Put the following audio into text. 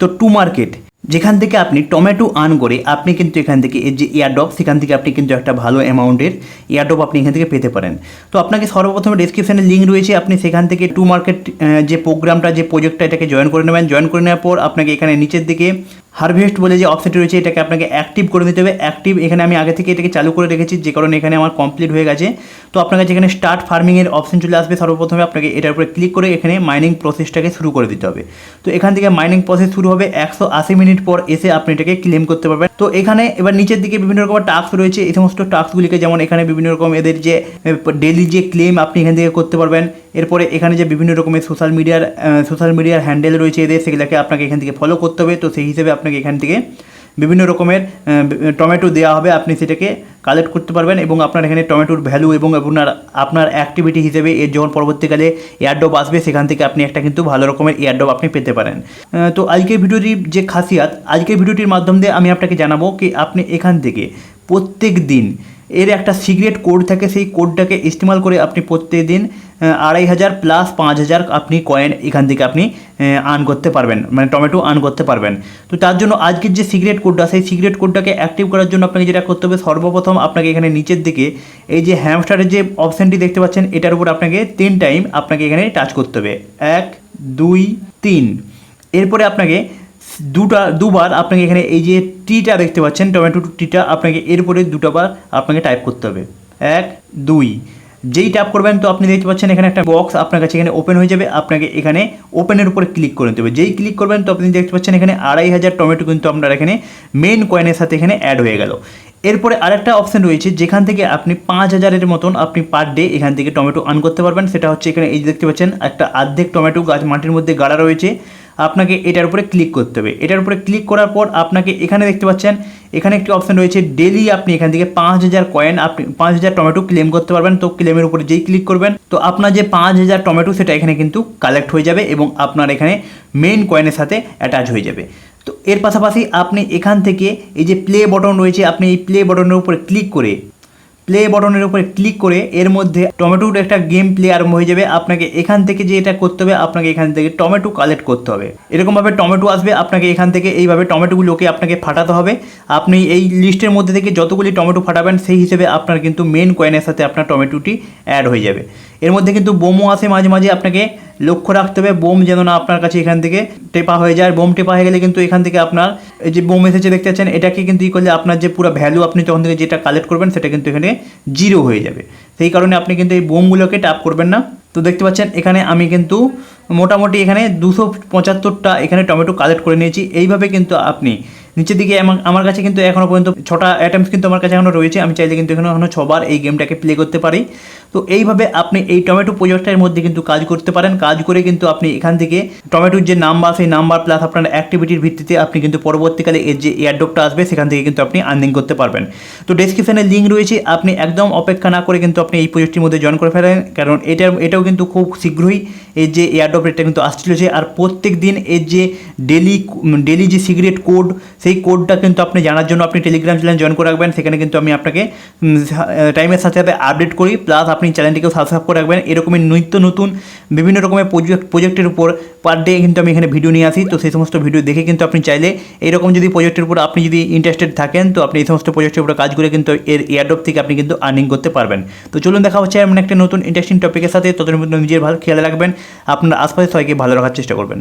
তো to market, যেখান থেকে আপনি টমেটো আর্ন করে আপনি কিন্তু এখান থেকে যে এয়ারড্রপ সেখান থেকে আপনি কিন্তু একটা ভালো অ্যামাউন্টের এয়ারড্রপ আপনি এখান থেকে পেতে পারেন। তো আপনাকে সর্বপ্রথমে ডিসক্রিপশানে লিঙ্ক রয়েছে, আপনি সেখান থেকে টু মার্কেট যে প্রোগ্রামটা যে প্রজেক্টটা এটাকে জয়েন করে নেবেন। জয়েন করে নেওয়ার পর আপনাকে এখানে নিচের দিকে হারভেস্ট বলে যে অপশনটি রয়েছে, এটাকে আপনাকে অ্যাক্টিভ করে নিতে হবে। অ্যাক্টিভ এখানে আমি আগে থেকে এটাকে চালু করে রেখেছি, যে কারণে এখানে আমার কমপ্লিট হয়ে গেছে। কাছে এখানে স্টার্ট ফার্মিংয়ের অপশন চলে আসবে, সর্বপ্রথমে আপনাকে এটার উপরে ক্লিক করে এখানে মাইনিং প্রসেসটাকে শুরু করে দিতে হবে। তো এখান থেকে মাইনিং প্রসেস শুরু হবে একশো আশি মিনিট পর এসে আপনি এটাকে ক্লেম করতে পারবেন। তো এখানে এবার নিচের দিকে বিভিন্ন রকম টাস্ক রয়েছে, এই সমস্ত টাস্কগুলিকে যেমন এখানে বিভিন্ন রকম এদের যে ডেলি যে ক্লেম আপনি এখান থেকে করতে পারবেন, এরপরে এখানে যে বিভিন্ন রকমের সোশ্যাল মিডিয়ার সোশ্যাল মিডিয়ার হ্যান্ডেল রয়েছে এদের, সেগুলোকে আপনাকে এখান থেকে ফলো করতে হবে। তো সেই হিসেবে আপনাকে এখান থেকে বিভিন্ন রকমের টমেটো দেওয়া হবে। আপনি সেটাকে কালেক্ট করতে পারবেন এবং আপনার এখানে টমেটোর ভ্যালু এবং আপনার আপনার অ্যাক্টিভিটি হিসেবে এর যখন পরবর্তীকালে এয়ারড্রপ আসবে, সেখান থেকে আপনি একটা কিন্তু ভালো রকমের এয়ারড্রপ আপনি পেতে পারেন। তো আজকের ভিডিওটির যে খাসিয়াত, আজকের ভিডিওটির মাধ্যম দিয়ে আমি আপনাকে জানাব কি আপনি এখান থেকে প্রত্যেক দিন এর একটা সিক্রেট কোড থাকে, সেই কোডটাকে ইস্তেমাল করে আপনি প্রত্যেক দিন আড়াই হাজার প্লাস পাঁচ হাজার আপনি কয়েন এখান থেকে আপনি আর্ন করতে পারবেন মানে টমেটো আর্ন করতে পারবেন। তো তার জন্য আজকের যে সিক্রেট কোডটা সেই সিক্রেট কোডটাকে অ্যাক্টিভ করার জন্য আপনাকে যেটা করতে হবে, সর্বপ্রথম আপনাকে এখানে নিচের দিকে এই যে হ্যামস্টারের যে অপশানটি দেখতে পাচ্ছেন, এটার উপর আপনাকে তিন টাইম আপনাকে এখানে টাচ করতে হবে। এক, দুই, তিন। এরপরে আপনাকে দুটা, দুবার আপনাকে এখানে এই যে টিটা দেখতে পাচ্ছেন টমেটো টিটা আপনাকে এরপরে দুটো বার আপনাকে টাইপ করতে হবে। এক, দুই। যেই ট্যাপ করবেন, তো আপনি দেখতে পাচ্ছেন এখানে একটা বক্স আপনার কাছে এখানে ওপেন হয়ে যাবে। আপনাকে এখানে ওপেনের উপরে ক্লিক করে নিতে হবে। যেই ক্লিক করবেন, তো আপনি দেখতে পাচ্ছেন এখানে আড়াই হাজার টমেটো কিন্তু আপনার এখানে মেন কয়েনের সাথে এখানে অ্যাড হয়ে গেল। এরপরে আরেকটা অপশন রয়েছে, যেখান থেকে আপনি পাঁচ হাজারের মতন আপনি পার ডে এখান থেকে টমেটো আর্ন করতে পারবেন। সেটা হচ্ছে এখানে এই দেখতে পাচ্ছেন, একটা আর্ধেক টমেটো গাছ মাটির মধ্যে গাড়া রয়েছে। আপনাকে এটার উপরে ক্লিক করতে হবে। এটার উপরে ক্লিক করার পর আপনাকে এখানে দেখতে পাচ্ছেন, এখানে একটি অপশন রয়েছে ডেলি আপনি এখান থেকে পাঁচ হাজার কয়েন আপনি পাঁচ হাজার টমেটো ক্লেম করতে পারবেন। তো ক্লেমের উপরে যেই ক্লিক করবেন, তো আপনার যে পাঁচ হাজার টমেটো সেটা এখানে কিন্তু কালেক্ট হয়ে যাবে এবং আপনার এখানে মেন কয়েনের সাথে অ্যাটাচ হয়ে যাবে। তো এর পাশাপাশি আপনি এখান থেকে এই যে প্লে বটন রয়েছে, আপনি এই প্লে বটনের উপরে ক্লিক করে প্লে বটনের উপরে ক্লিক করে এর মধ্যে টমেটোর একটা গেম প্লে আরম্ভ হয়ে যাবে। আপনাকে এখান থেকে যে এটা করতে হবে, আপনাকে এখান থেকে টমেটো কালেক্ট করতে হবে। এরকমভাবে টমেটো আসবে, আপনাকে এখান থেকে এইভাবে টমেটোগুলোকে আপনাকে ফাটাতে হবে। আপনি এই লিস্টের মধ্যে থেকে যতগুলি টমেটো ফাটাবেন, সেই হিসেবে আপনার কিন্তু মেন কয়েনের সাথে আপনার টমেটোটি অ্যাড হয়ে যাবে। এর মধ্যে কিন্তু বোমো আসে মাঝে মাঝে, আপনাকে লক্ষ্য রাখতে হবে, বোম যেন না আপনার কাছে এখান থেকে টেপা হয়ে যায়। বোম টেপা হয়ে গেলে কিন্তু এখান থেকে আপনার এই যে বোম এসেছে, দেখতে পাচ্ছেন, এটাকে কিন্তু ই করলে আপনার যে পুরো ভ্যালু আপনি তখন থেকে যেটা কালেক্ট করবেন, সেটা কিন্তু এখানে জিরো হয়ে যাবে। সেই কারণে আপনি কিন্তু এই বোমগুলোকে ট্যাপ করবেন না। তো দেখতে পাচ্ছেন, এখানে আমি কিন্তু মোটামুটি এখানে দুশো পঁচাত্তরটা এখানে টমেটো কালেক্ট করে নিয়েছি। এইভাবে কিন্তু আপনি নিচের দিকে আমার- কাছে কিন্তু এখনও পর্যন্ত ছটা অ্যাটেম্পস কিন্তু আমার কাছে এখনও রয়েছে। আমি চাইলে কিন্তু এখানে এখনও ছবার এই গেমটাকে প্লে করতে পারি। তো এইভাবে আপনি এই টমেটো প্রজেক্টের মধ্যে কিন্তু কাজ করতে পারেন। কাজ করে কিন্তু আপনি এখান থেকে টমেটোর যে নাম্বার সেই নাম্বার প্লাস আপনার অ্যাক্টিভিটির ভিত্তিতে আপনি কিন্তু পরবর্তীকালে এর যে এয়ারড্রপটা আসবে, সেখান থেকে কিন্তু আপনি আর্নিং করতে পারবেন। তো ডেসক্রিপশানে লিঙ্ক রয়েছে। আপনি একদম অপেক্ষা না করে কিন্তু আপনি এই প্রজেক্টটির মধ্যে জয়েন করে ফেলেন। কারণ এটা এটাও কিন্তু খুব শীঘ্রই এর যে এয়ারড্রপ রেটটা কিন্তু আসছিল যে আর প্রত্যেক দিন এর যে ডেলি ডেলি যে সিগারেট কোড সেই কোডটা কিন্তু আপনি জানার জন্য আপনি টেলিগ্রাম চ্যানেল জয়েন করে রাখবেন। সেখানে কিন্তু আমি আপনাকে টাইমের সাথে সাথে আপডেট করি। প্লাস আপনি চ্যানেলটিকেও সাবস্ক্রাইব করে রাখবেন। এরকমই নিত্য নতুন, বিভিন্ন রকমের প্রজেক্ট প্রজেক্টের উপর পার ডে কিন্তু আমি এখানে ভিডিও নিয়ে আসি। তো সেই সমস্ত ভিডিও দেখে কিন্তু আপনি চাইলে এরকম যদি প্রজেক্টের উপর আপনি যদি ইন্টারেস্টেড থাকেন, তো আপনি এই সমস্ত প্রজেক্টের উপর কাজ করে কিন্তু এর এয়ারড্রপ থেকে আপনি কিন্তু আর্নিং করতে পারবেন। তো চলুন দেখা হচ্ছে এমন একটা নতুন ইন্টারেস্টিং টপিকের সাথে। ততদিন নিজের ভালো খেয়াল রাখবেন। আপনার আশপাশে সবাইকে ভালো রাখার চেষ্টা করবেন।